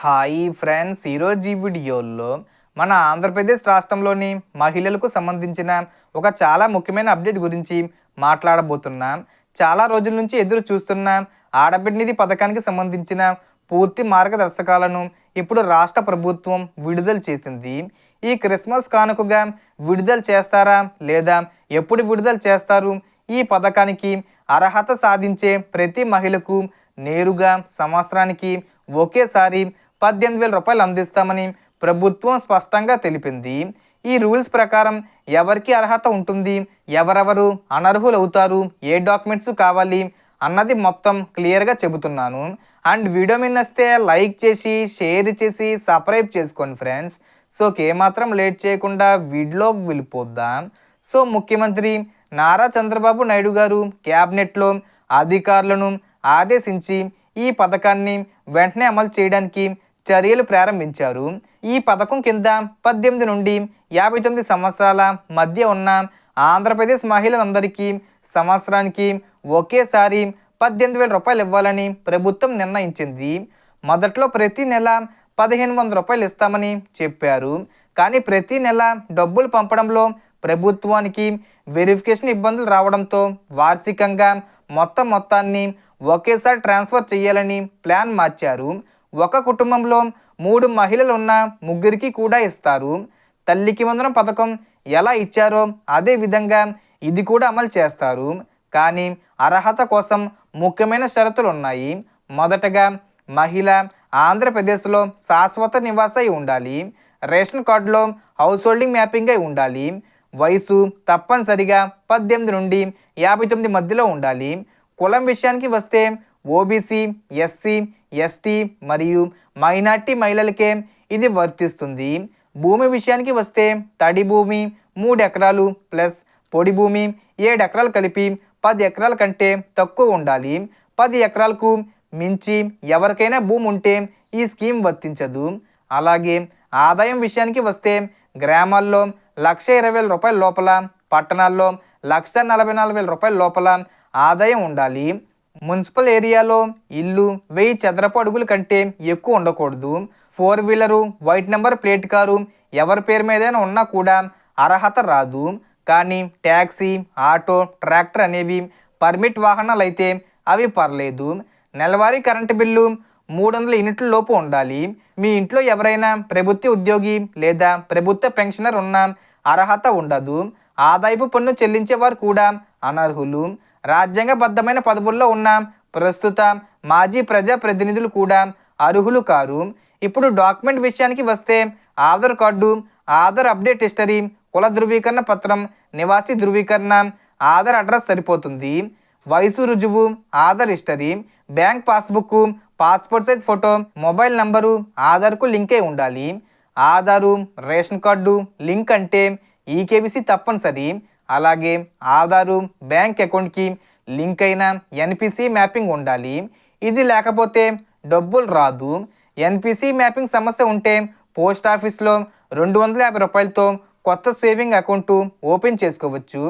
Hi friends ఈరోజు ఈ వీడియోలో మన ఆంధ్రప్రదేశ్ రాష్ట్రంలోని మహిళలకు సంబంధించిన ఒక చాలా ముఖ్యమైన అప్డేట్ గురించి మాట్లాడబోతున్నాం. చాలా రోజుల నుంచి ఎదురు చూస్తున్న ఆడబిడ్నిధి పథకానికి సంబంధించిన పూర్తి మార్గదర్శకాలను ఇప్పుడు రాష్ట్ర ప్రభుత్వం విడుదల చేసింది. ఈ క్రిస్మస్ కానుకగా విడుదల చేస్తారా లేదా ఎప్పుడు విడుదల చేస్తారు? ఈ పథకానికి అర్హత సాధించే ప్రతి మహిళకు నేరుగా సంవత్సరానికి ఒకేసారి పద్దెనిమిది వేల రూపాయలు అందిస్తామని ప్రభుత్వం స్పష్టంగా తెలిపింది. ఈ రూల్స్ ప్రకారం ఎవరికి అర్హత ఉంటుంది ఎవరెవరు అనర్హులు అవుతారు ఏ డాక్యుమెంట్స్ కావాలి అన్నది మొత్తం క్లియర్గా చెబుతున్నాను. అండ్ వీడియో మీద నచ్చితే లైక్ చేసి షేర్ చేసి సబ్స్క్రైబ్ చేసుకోండి ఫ్రెండ్స్. సో ఏమాత్రం లేట్ చేయకుండా వీడియోకి వెళ్ళిపోద్దాం. సో ముఖ్యమంత్రి నారా చంద్రబాబు నాయుడు గారు క్యాబినెట్లో అధికారులను ఆదేశించి ఈ పథకాన్ని వెంటనే అమలు చేయడానికి చర్యలు ప్రారంభించారు. ఈ పథకం కింద పద్దెనిమిది నుండి యాభై తొమ్మిది సంవత్సరాల మధ్య ఉన్న ఆంధ్రప్రదేశ్ మహిళలందరికీ సంవత్సరానికి ఒకేసారి పద్దెనిమిది వేల రూపాయలు ఇవ్వాలని ప్రభుత్వం నిర్ణయించింది. మొదట్లో ప్రతి నెల పదిహేను వందల రూపాయలు ఇస్తామని చెప్పారు. కానీ ప్రతి నెల డబ్బులు పంపడంలో ప్రభుత్వానికి వెరిఫికేషన్ ఇబ్బందులు రావడంతో వార్షికంగా మొత్తం మొత్తాన్ని ఒకేసారి ట్రాన్స్ఫర్ చేయాలని ప్లాన్ మార్చారు. ఒక కుటుంబంలో మూడు మహిళలు ఉన్న ముగ్గురికి కూడా ఇస్తారు. తల్లికి వందనం పథకం ఎలా ఇచ్చారో అదే విధంగా ఇది కూడా అమలు చేస్తారు. కానీ అర్హత కోసం ముఖ్యమైన షరతులు ఉన్నాయి. మొదటగా మహిళ ఆంధ్రప్రదేశ్లో శాశ్వత నివాస ఉండాలి. రేషన్ కార్డులో హౌస్ హోల్డింగ్ మ్యాపింగ్ అయి ఉండాలి. వయసు తప్పనిసరిగా పద్దెనిమిది నుండి యాభై తొమ్మిది మధ్యలో ఉండాలి. కులం విషయానికి వస్తే ఓబీసీ ఎస్సీ ఎస్టీ మరియు మైనార్టీ మహిళలకే ఇది వర్తిస్తుంది. భూమి విషయానికి వస్తే తడి భూమి మూడు ఎకరాలు ప్లస్ పొడి భూమి ఏడు ఎకరాలు కలిపి పది ఎకరాల కంటే తక్కువ ఉండాలి. పది ఎకరాలకు మించి ఎవరికైనా భూమి ఉంటే ఈ స్కీమ్ వర్తించదు. అలాగే ఆదాయం విషయానికి వస్తే గ్రామాల్లో లక్ష ఇరవై వేల రూపాయల లోపల పట్టణాల్లో లక్ష నలభై నాలుగు వేల రూపాయల లోపల ఆదాయం ఉండాలి. మున్సిపల్ ఏరియాలో ఇల్లు వెయ్యి చదరపు అడుగుల కంటే ఎక్కువ ఉండకూడదు. Four wheeler white number plate car ఎవరి పేరు మీదైనా ఉన్నా కూడా అర్హత రాదు. కానీ ట్యాక్సీ ఆటో ట్రాక్టర్ అనేవి పర్మిట్ వాహనాలు అయితే అవి పర్లేదు. నెలవారీ కరెంటు బిల్లు మూడు వందల యూనిట్ల లోపు ఉండాలి. మీ ఇంట్లో ఎవరైనా ప్రభుత్వ ఉద్యోగి లేదా ప్రభుత్వ పెన్షనర్ ఉన్న అర్హత ఉండదు. ఆదాయపు పన్ను చెల్లించేవారు కూడా అనర్హులు. రాజ్యాంగబద్ధమైన పదవుల్లో ఉన్న. ప్రస్తుత మాజీ ప్రజా ప్రతినిధులు కూడా అర్హులు కారు. ఇప్పుడు డాక్యుమెంట్ విషయానికి వస్తే Aadhaar card Aadhaar update history కుల ధృవీకరణ పత్రం నివాసి ధృవీకరణ ఆధార్ అడ్రస్ సరిపోతుంది. వయసు రుజువు Aadhaar history bank passbook passport size photo mobile number ఆధార్కు లింకే ఉండాలి. ఆధారు రేషన్ కార్డు లింక్ అంటే ఈకేబీసీ తప్పనిసరి. అలాగే ఆధారు బ్యాంక్ అకౌంట్కి లింక్ అయిన ఎన్పిసి మ్యాపింగ్ ఉండాలి. ఇది లేకపోతే డబ్బులు రాదు. ఎన్పిసి మ్యాపింగ్ సమస్య ఉంటే పోస్ట్ ఆఫీస్లో రెండు వందల యాభై రూపాయలతో కొత్త సేవింగ్ అకౌంట్ ఓపెన్ చేసుకోవచ్చు.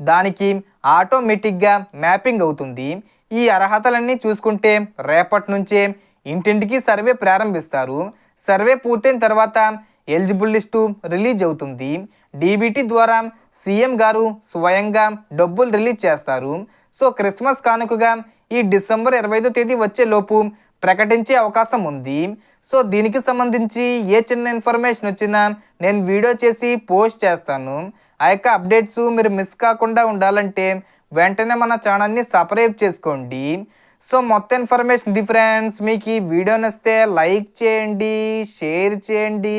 దానికి ఆటోమేటిక్గా మ్యాపింగ్ అవుతుంది. ఈ అర్హతలన్నీ చూసుకుంటే రేపటి నుంచే ఇంటింటికి సర్వే ప్రారంభిస్తారు. సర్వే పూర్తయిన తర్వాత ఎలిజిబుల్ లిస్టు రిలీజ్ అవుతుంది. డీబీటీ ద్వారా సీఎం గారు స్వయంగా డబ్బులు రిలీజ్ చేస్తారు. సో క్రిస్మస్ కానుకగా ఈ డిసెంబర్ ఇరవై ఐదో తేదీ వచ్చే లోపు ప్రకటించే అవకాశం ఉంది. సో దీనికి సంబంధించి ఏ చిన్న ఇన్ఫర్మేషన్ వచ్చినా నేను వీడియో చేసి పోస్ట్ చేస్తాను. ఆ యొక్క అప్డేట్స్ మీరు మిస్ కాకుండా ఉండాలంటే వెంటనే మన ఛానల్ని సబ్స్క్రైబ్ చేసుకోండి. సో మొత్తం ఇన్ఫర్మేషన్ ది ఫ్రెండ్స్. మీకు ఈ వీడియో నచ్చితే లైక్ చేయండి షేర్ చేయండి.